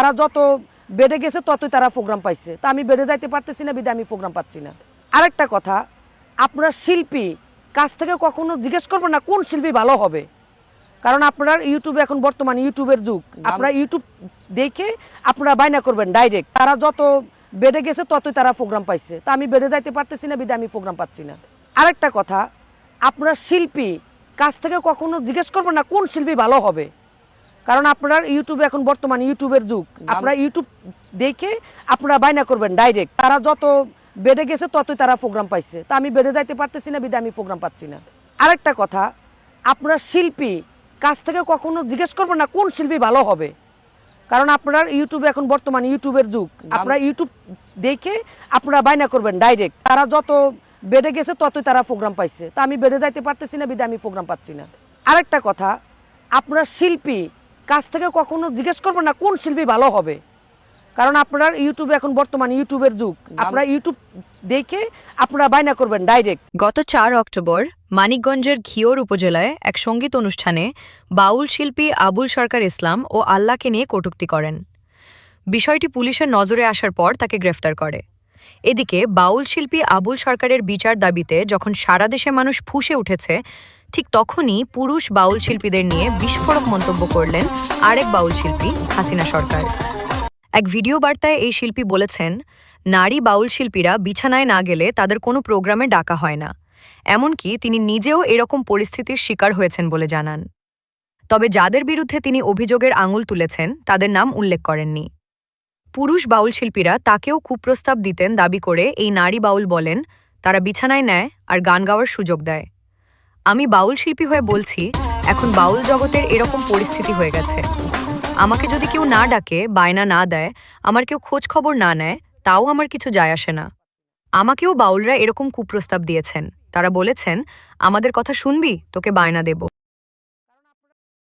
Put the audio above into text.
তারা যত বেড়ে গেছে ততই তারা প্রোগ্রাম পাইছে। তা আমি বেড়ে যাইতে পারতেছি না বিদে আমি প্রোগ্রাম পাচ্ছি না। আরেকটা কথা আপনার শিল্পী কাছ থেকে কখনো জিজ্ঞেস করবেন না কোন শিল্পী ভালো হবে। কারণ আপনার ইউটিউবে এখন বর্তমান ইউটিউবের যুগ। আপনারা ইউটিউব দেখে আপনারা বায়না করবেন ডাইরেক্ট তারা যত বেড়ে গেছে ততই তারা প্রোগ্রাম পাইছে। তা আমি বেড়ে যাইতে পারতেছি না বিদে আমি প্রোগ্রাম পাচ্ছি না। আরেকটা কথা আপনার শিল্পী কাছ থেকে কখনো জিজ্ঞেস করবেন না কোন শিল্পী ভালো হবে। কারণ আপনার ইউটিউবে এখন বর্তমান ইউটিউবের যুগ। আপনারা ইউটিউব দেখে আপনারা বায়না করবেন ডাইরেক্ট তারা যত বেড়ে গেছে ততই তারা প্রোগ্রাম পাইছে। তা আমি বেড়ে যাইতে পারতেছি না বিদে আমি প্রোগ্রাম পাচ্ছি না। আরেকটা কথা আপনার শিল্পী কাছ থেকে কখনো জিজ্ঞেস করবেন না কোন শিল্পী ভালো হবে। কারণ আপনার ইউটিউবে এখন বর্তমান ইউটিউবের যুগ। আপনারা ইউটিউব দেখে আপনারা বায়না করবেন ডাইরেক্ট তারা যত বেড়ে গেছে ততই তারা প্রোগ্রাম পাইছে। তা আমি বেড়ে যাইতে পারতেছি না বিদে আমি প্রোগ্রাম পাচ্ছি না। আরেকটা কথা আপনার শিল্পী কাছ থেকে কখনো জিজ্ঞেস করবেন না কোন শিল্পী ভালো হবে। কারণ আপনার ইউটিউবে এখন বর্তমান ইউটিউবের যুগ। আপনারা ইউটিউব দেখে আপনারা বায়না করবেন ডাইরেক্ট গত চার অক্টোবর মানিকগঞ্জের ঘিওর উপজেলায় এক সংগীত অনুষ্ঠানে বাউল শিল্পী আবুল সরকার ইসলাম ও আল্লাহকে নিয়ে কটূক্তি করেন। বিষয়টি পুলিশের নজরে আসার পর তাকে গ্রেফতার করে। এদিকে বাউল শিল্পী আবুল সরকারের বিচার দাবিতে যখন সারা দেশে মানুষ ফুঁসে উঠেছে, ঠিক তখনই পুরুষ বাউল শিল্পীদের নিয়ে বিস্ফোরক মন্তব্য করলেন আরেক বাউল শিল্পী, হাসিনা সরকার। এক ভিডিও বার্তায় এই শিল্পী বলেছেন, নারী বাউল শিল্পীরা বিছানায় না গেলে তাদের কোনো প্রোগ্রামে ডাকা হয় না। এমনকি তিনি নিজেও এরকম পরিস্থিতির শিকার হয়েছেন বলে জানান। তবে যাদের বিরুদ্ধে তিনি অভিযোগের আঙুল তুলেছেন, তাদের নাম উল্লেখ করেননি। পুরুষ বাউল শিল্পীরা তাকেও কুপ্রস্তাব দিতেন দাবি করে এই নারী বাউল বলেন, তারা বিছানায় নেয় আর গান গাওয়ার সুযোগ দেয়। আমি বাউল শিল্পী হয়ে বলছি, এখন বাউল জগতের এরকম পরিস্থিতি হয়ে গেছে। আমাকে যদি কেউ না ডাকে, বায়না না দেয়, আমার কেউ খোঁজ খবর না নেয়, তাও আমার কিছু যায় আসে না। আমাকেও বাউলরা এরকম কুপ্রস্তাব দিয়েছেন। তারা বলেছেন, আমাদের কথা শুনবি? তোকে বায়না দেব।